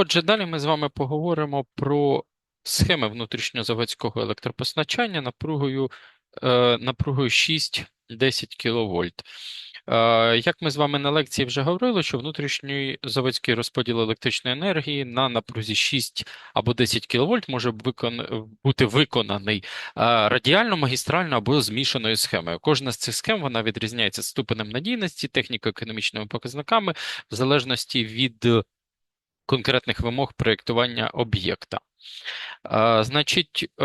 Отже, далі ми з вами поговоримо про схеми внутрішньозаводського електропостачання напругою, е, напругою 6-10 кВт. Е, як ми з вами на лекції вже говорили, що внутрішній заводський розподіл електричної енергії на напрузі 6 або 10 кВт може викон... бути виконаний е, радіально, магістрально або змішаною схемою. Кожна з цих схем вона відрізняється ступенем надійності, техніко-економічними показниками в залежності від конкретних вимог проєктування об'єкта. Значить, е,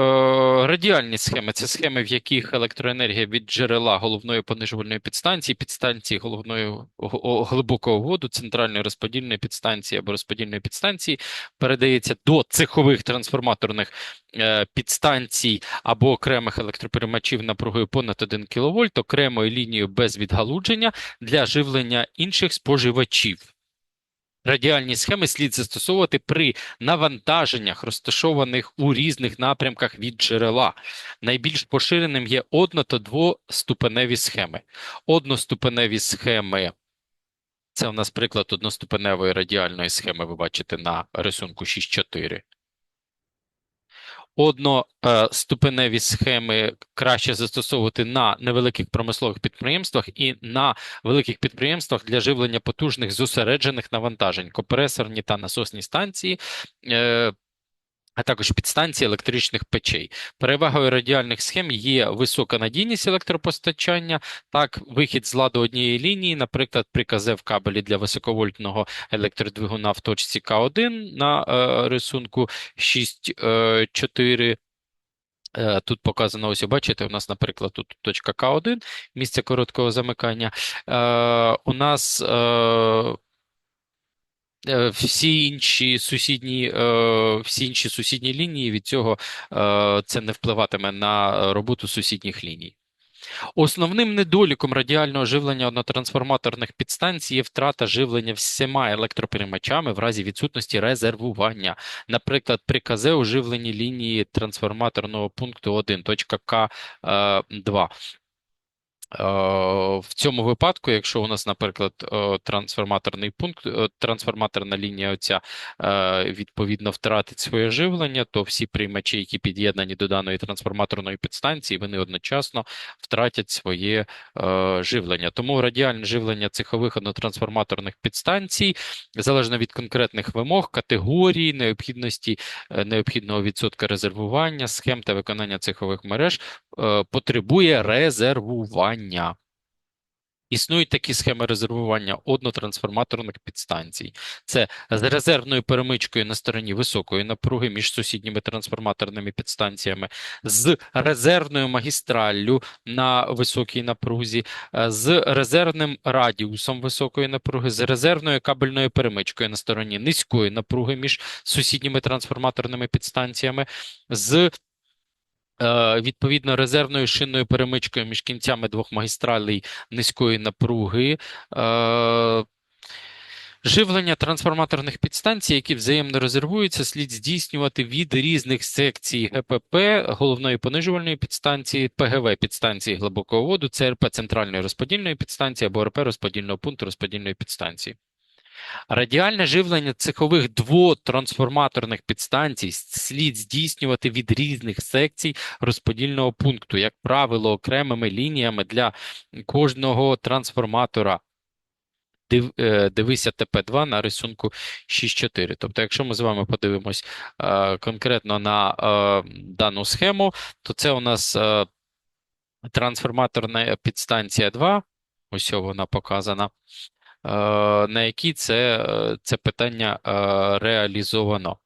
радіальні схеми це схеми, в яких електроенергія від джерела головної понижувальної підстанції, підстанції головної глибокого воду, центральної розподільної підстанції або розподільної підстанції передається до цехових трансформаторних е, підстанцій або окремих електроперемачів напругою понад 1 кВт, окремою лінією без відгалудження для живлення інших споживачів. Радіальні схеми слід застосовувати при навантаженнях, розташованих у різних напрямках від джерела. Найбільш поширеним є одно- та двоступеневі схеми. Одноступеневі схеми це у нас приклад одноступеневої радіальної схеми, ви бачите на рисунку 6.4. Одноступеневі схеми краще застосовувати на невеликих промислових підприємствах і на великих підприємствах для живлення потужних зосереджених навантажень, компресорні та насосні станції, е, а також підстанції електричних печей. Перевагою радіальних схем є висока надійність електропостачання, так, вихід з ладу однієї лінії, наприклад, при в кабелі для високовольтного електродвигуна в точці К1 на е, рисунку 6.4. Е, Тут показано, ось бачите, у нас, наприклад, тут точка К1, місце короткого замикання. Е, у нас е, е, всі інші сусідні, е, всі інші сусідні лінії від цього е, це не впливатиме на роботу сусідніх ліній. Основним недоліком радіального живлення однотрансформаторних підстанцій є втрата живлення всіма електропереймачами в разі відсутності резервування. Наприклад, при КЗ у живленні лінії трансформаторного пункту 1, точка К2. Е, В цьому випадку, якщо у нас, наприклад, е, трансформаторний пункт, е, трансформаторна лінія оця е, відповідно втратить своє живлення, то всі приймачі, які під'єднані до даної трансформаторної підстанції, вони одночасно втратять своє е, живлення. Тому радіальне живлення цехових однотрансформаторних підстанцій залежно від конкретних вимог, категорії, необхідності е, необхідного відсотка резервування, схем та виконання цехових мереж е, потребує резервування. Існують такі схеми резервування однотрансформаторних підстанцій. Це з резервною перемичкою на стороні високої напруги між сусідніми трансформаторними підстанціями, з резервною магістраллю на високій напрузі, е, з резервним радіусом високої напруги, з резервною кабельною перемичкою на стороні низької напруги між сусідніми трансформаторними підстанціями, з відповідно резервною шинною перемичкою між кінцями двох магістралей низької напруги. Е, Живлення трансформаторних підстанцій, які взаємно резервуються, слід здійснювати від різних секцій ГПП, головної понижувальної підстанції, ПГВ підстанції глибокого воду, ЦРП центральної розподільної підстанції або РП розподільного пункту розподільної підстанції. Радіальне живлення цехових двотрансформаторних підстанцій слід здійснювати від різних секцій розподільного пункту, як правило, окремими лініями для кожного трансформатора. Е, дивися ТП2 на рисунку 6.4. Тобто, якщо ми з вами подивимось е, конкретно на е, дану схему, то це у нас трансформаторна підстанція 2, ось вона показана, на якій це, е, це питання е, реалізовано.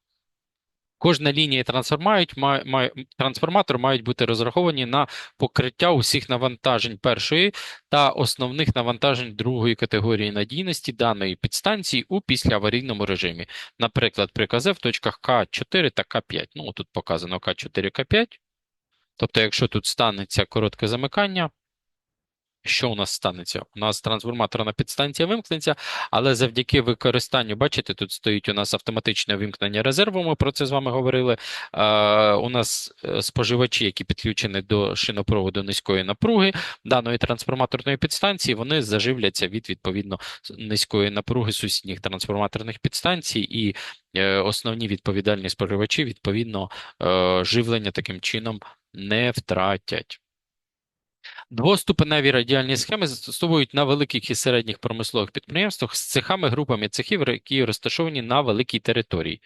Кожна лінія трансформають, має, має, трансформатор мають бути розраховані на покриття усіх навантажень першої та основних навантажень другої категорії надійності даної підстанції у післяаварійному режимі. Наприклад, при КЗ в точках К4 та К5. Ну, тут показано К4, К5. Тобто, якщо тут станеться коротке замикання, що у нас станеться? У нас трансформаторна підстанція вимкнеться, але завдяки використанню, бачите, тут стоїть у нас автоматичне вимкнення резерву, ми про це з вами говорили. Е, у нас е, споживачі, які підключені до шинопроводу низької напруги даної трансформаторної підстанції, вони заживляться від відповідно низької напруги сусідніх трансформаторних підстанцій, і е, основні відповідальні споживачі, відповідно, е, живлення таким чином не втратять. Двоступеневі радіальні схеми застосовують на великих і середніх промислових підприємствах з цехами, групами цехів, які розташовані на великій території.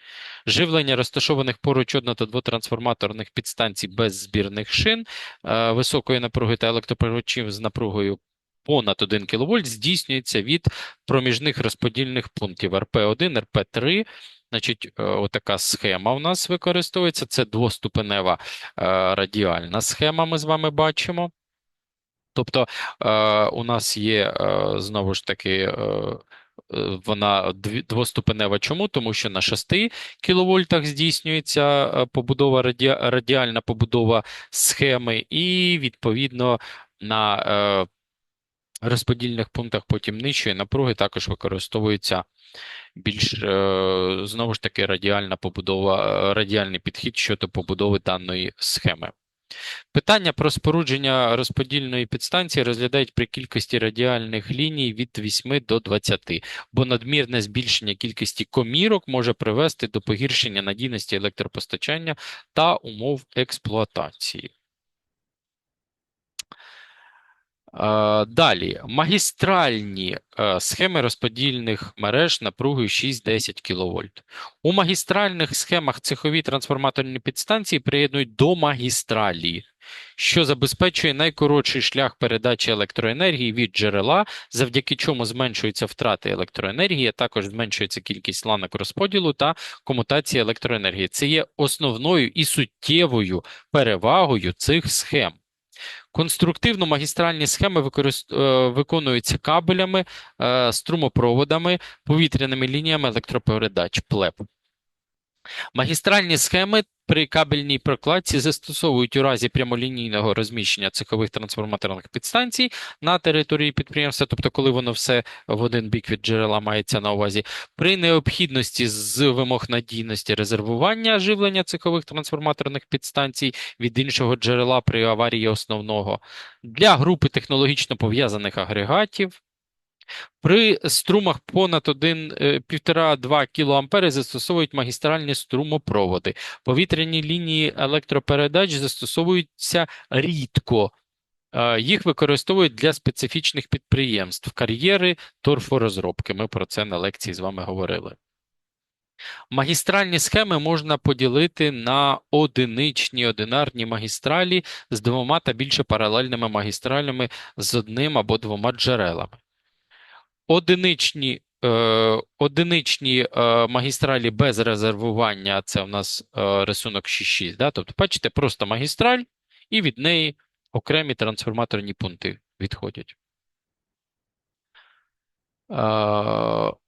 Живлення розташованих поруч одно- та двотрансформаторних підстанцій без збірних шин, е, високої напруги та електропригочів з напругою понад 1 кВт здійснюється від проміжних розподільних пунктів РП1, РП3. Значить, е, отака схема у нас використовується. Це двоступенева е, радіальна схема, ми з вами бачимо. Тобто е, у нас є е, знову ж таки е, вона двоступенева. Чому? Тому що на 6 кВт здійснюється побудова радіальна побудова схеми, і відповідно на розподільних пунктах потім нижчої напруги також використовується більш знову ж таки радіальна побудова, радіальний підхід щодо побудови даної схеми. Питання про спорудження розподільної підстанції розглядають при кількості радіальних ліній від 8 до 20, бо надмірне збільшення кількості комірок може привести до погіршення надійності електропостачання та умов експлуатації. Е, Далі, магістральні е, схеми розподільних мереж напругою 6-10 кВт. У магістральних схемах цехові трансформаторні підстанції приєднують до магістралі, що забезпечує найкоротший шлях передачі електроенергії від джерела, завдяки чому зменшуються втрати електроенергії, а також зменшується кількість ланок розподілу та комутації електроенергії. Це є основною і суттєвою перевагою цих схем. Конструктивно магістральні схеми використ... е, виконуються кабелями, е, струмопроводами, повітряними лініями електропередач ПЛЕП. Магістральні схеми при кабельній прокладці застосовують у разі прямолінійного розміщення цехових трансформаторних підстанцій на території підприємства, тобто коли воно все в один бік від джерела мається на увазі, при необхідності з вимог надійності резервування живлення цехових трансформаторних підстанцій від іншого джерела при аварії основного, для групи технологічно пов'язаних агрегатів, при струмах понад 1,5-2 кА застосовують магістральні струмопроводи. Повітряні лінії електропередач застосовуються рідко. Е, Їх використовують для специфічних підприємств, кар'єри, торфорозробки. Ми про це на лекції з вами говорили. Магістральні схеми можна поділити на одиничні одинарні магістралі з двома та більше паралельними магістралями з одним або двома джерелами. Одиничні, е, одиничні е, магістралі без резервування це у нас е, рисунок 6.6. Да? Тобто, бачите, просто магістраль, і від неї окремі трансформаторні пункти відходять. Е,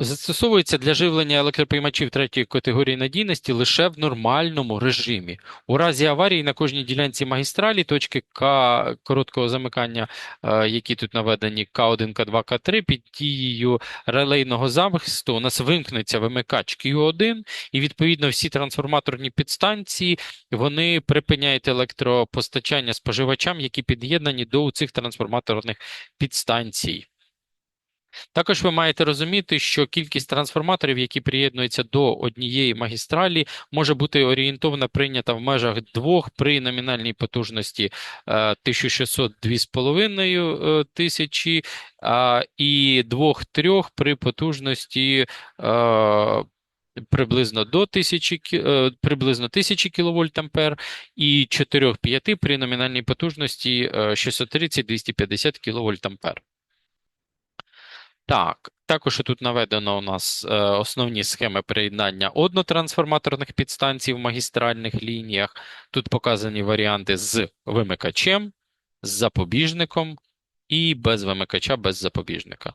Застосовується для живлення електроприймачів третьої категорії надійності лише в нормальному режимі. У разі аварії на кожній ділянці магістралі точки К короткого замикання, е, які тут наведені К1, К2, К3, під дією релейного захисту у нас вимкнеться вимикач Q1, і відповідно всі трансформаторні підстанції вони припиняють електропостачання споживачам, які під'єднані до цих трансформаторних підстанцій. Також ви маєте розуміти, що кількість трансформаторів, які приєднуються до однієї магістралі, може бути орієнтовно прийнята в межах двох при номінальній потужності е, 1600 – 2,5 е, тисячі і двох-трьох при потужності е, приблизно до 1000, кі- е, приблизно 1000 кВт ампер і 4-5 при номінальній потужності е, 630-250 кВт ампер. Так, також тут наведено у нас е, основні схеми приєднання однотрансформаторних підстанцій в магістральних лініях. Тут показані варіанти з вимикачем, з запобіжником і без вимикача, без запобіжника.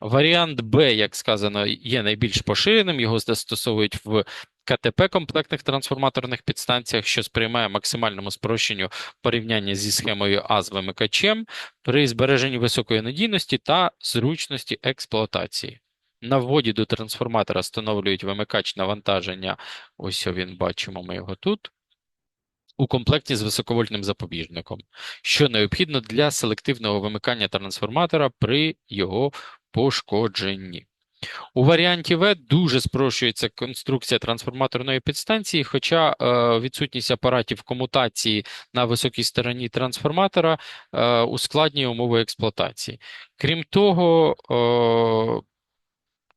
Варіант Б, як сказано, є найбільш поширеним. Його застосовують в КТП комплектних трансформаторних підстанціях, що сприймає максимальному спрощенню порівняння зі схемою А з вимикачем при збереженні високої надійності та зручності експлуатації. На вводі до трансформатора встановлюють вимикач навантаження. Ось він бачимо ми його тут. У комплекті з високовольтним запобіжником, що необхідно для селективного вимикання трансформатора при його пошкодженні. У варіанті В дуже спрощується конструкція трансформаторної підстанції, хоча е, відсутність апаратів комутації на високій стороні трансформатора е, ускладнює умови експлуатації. Крім того, е,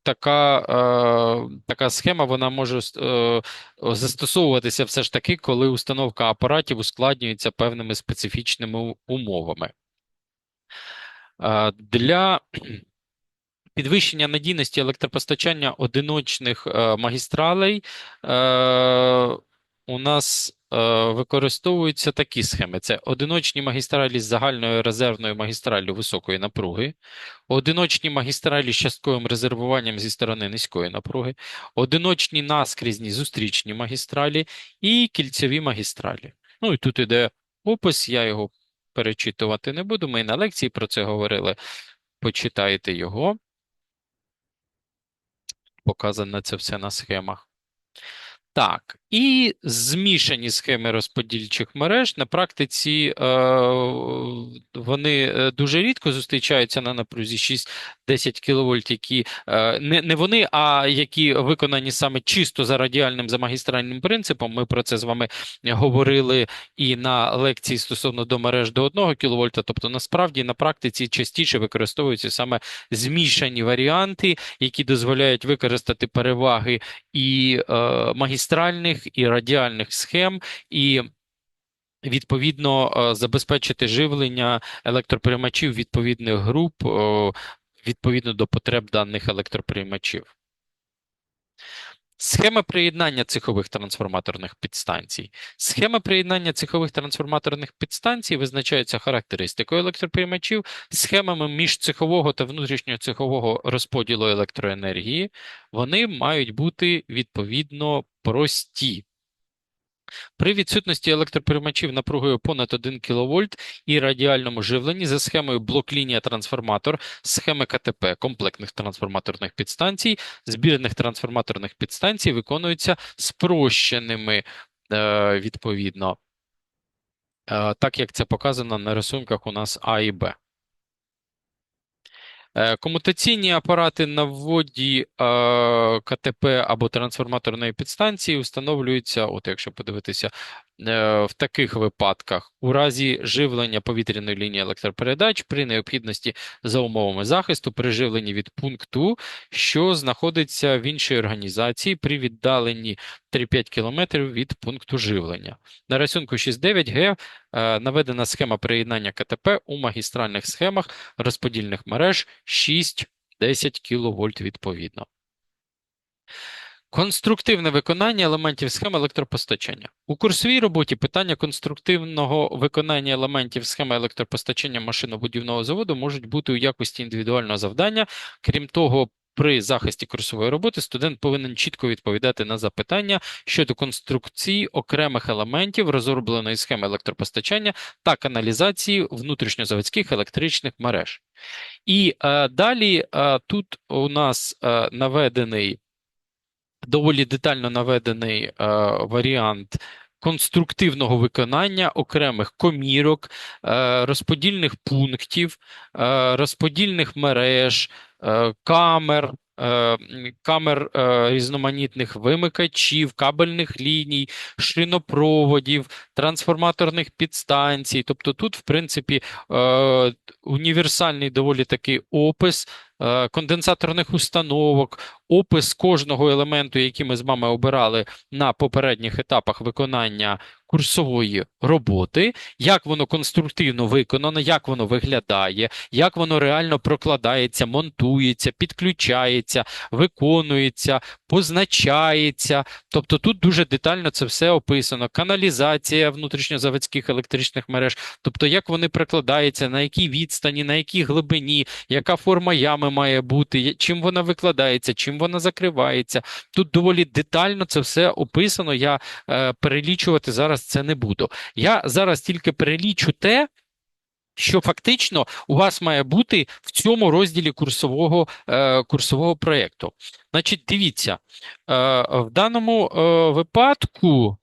така, е, така схема вона може е, застосовуватися все ж таки, коли установка апаратів ускладнюється певними специфічними умовами. Е, Для підвищення надійності електропостачання одиночних е, магістралей е, у нас е, використовуються такі схеми: це одиночні магістралі з загальною резервною магістраллю високої напруги, одиночні магістралі з частковим резервуванням зі сторони низької напруги, одиночні наскрізні зустрічні магістралі і кільцеві магістралі. Ну і тут іде опис, я його перечитувати не буду. Ми на лекції про це говорили. Почитайте його. Показано це все на схемах. Так, і змішані схеми розподільчих мереж на практиці е, вони е, дуже рідко зустрічаються на напрузі 6-10 кВт, які е, не, не вони, а які виконані саме чисто за радіальним за магістральним принципом. Ми про це з вами говорили і на лекції стосовно до мереж до 1 кВт. Тобто, насправді на практиці частіше використовуються саме змішані варіанти, які дозволяють використати переваги і е, магістральних, і радіальних схем, і відповідно е, забезпечити живлення електроприймачів відповідних груп е, відповідно до потреб даних електроприймачів. Схема приєднання цехових трансформаторних підстанцій. Схема приєднання цехових трансформаторних підстанцій визначається характеристикою електроприймачів, схемами міжцехового та внутрішньоцехового розподілу електроенергії. Вони мають бути відповідно прості. При відсутності електроприймачів напругою понад 1 кВт і радіальному живленні за схемою блок-лінія трансформатор, схеми КТП комплектних трансформаторних підстанцій, збірних трансформаторних підстанцій виконуються спрощеними е, відповідно, е, так як це показано на рисунках у нас А і Б. Е, Комутаційні апарати на вводі е, КТП або трансформаторної підстанції встановлюються, от якщо подивитися, е, в таких випадках. У разі живлення повітряної лінії електропередач при необхідності за умовами захисту при живленні від пункту, що знаходиться в іншій організації при віддаленні 3-5 км від пункту живлення. На рисунку 6.9 Г е, наведена схема приєднання КТП у магістральних схемах розподільних мереж 6-10 кВт відповідно. Конструктивне виконання елементів схем електропостачання. У курсовій роботі питання конструктивного виконання елементів схеми електропостачання машинобудівного заводу можуть бути у якості індивідуального завдання. Крім того, при захисті курсової роботи студент повинен чітко відповідати на запитання щодо конструкції окремих елементів розробленої схеми електропостачання та каналізації внутрішньозаводських електричних мереж. І е, далі е, тут у нас е, наведений доволі детально наведений е, варіант конструктивного виконання окремих комірок, е, розподільних пунктів, е, розподільних мереж, е, камер. Камер різноманітних вимикачів, кабельних ліній, шинопроводів, трансформаторних підстанцій. Тобто тут, в принципі, універсальний доволі такий опис конденсаторних установок, опис кожного елементу, який ми з вами обирали на попередніх етапах виконання курсової роботи, як воно конструктивно виконано, як воно виглядає, як воно реально прокладається, монтується, підключається, виконується, позначається. Тобто тут дуже детально це все описано. Каналізація внутрішньозаводських електричних мереж, тобто як вони прикладаються, на якій відстані, на якій глибині, яка форма ями саме має бути, чим вона викладається, чим вона закривається. Тут доволі детально це все описано. Я е, перелічувати зараз це не буду. Я зараз тільки перелічу те, що фактично у вас має бути в цьому розділі курсового, е, курсового проєкту. Значить, дивіться, е, в даному е, випадку